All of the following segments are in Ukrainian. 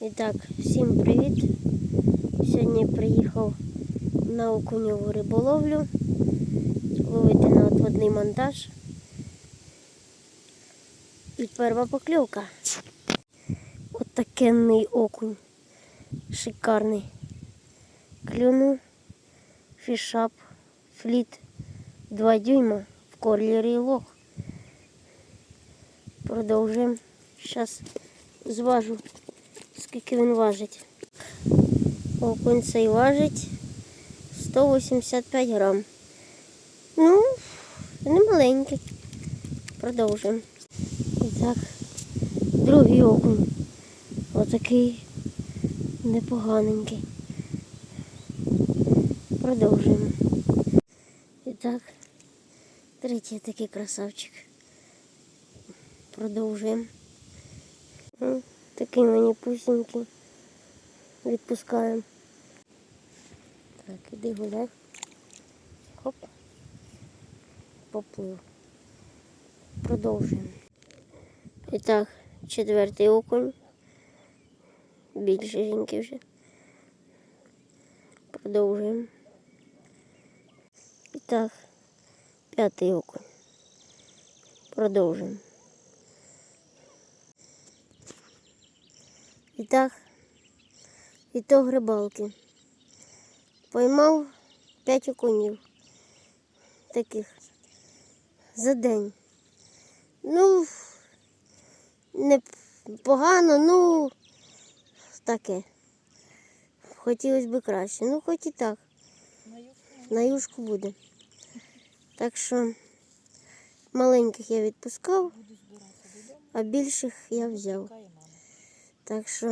І так, всім привіт. Сьогодні приїхав на окуньову риболовлю. Ловити на отводний монтаж. І перша покльовка. Отакенний окунь. Шикарний. Клюнув фішап, фліт 2 дюйма в корлері лох. Продовжуємо. Зараз зважу, скільки він важить. Окунь цей важить 185 грам. Ну, не маленький. Продовжуємо. І так, другий окунь. Отакий непоганенький. Продовжуємо. І так, третій такий красавчик. Продовжуємо. Такий мені пусенький. Відпускаємо. Так, іди гуляй. Хоп. Поплив. Продовжуємо. І так, четвертий окунь. Більше жінки вже. Продовжуємо. І так, п'ятий окунь. Продовжуємо. І так, ітог рибалки. Поймав 5 окунів. Таких за день. Ну, не погано, ну таке. Хотілося б краще. Ну, хоч і так. На юшку буде. Так що маленьких я відпускав, а більших я взяв. Так що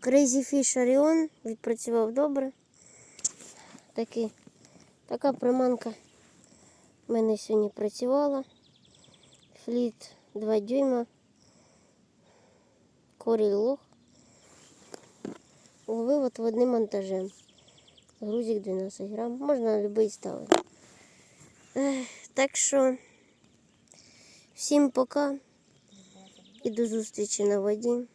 Crazy Fish Orion відпрацював добре. Такі, така приманка в мене сьогодні працювала. Фліт 2 дюйма. Коріль лох. Ловив от одним монтажем. Грузик 12 грам. Можна любий ставити. Так що всім пока і до зустрічі на воді.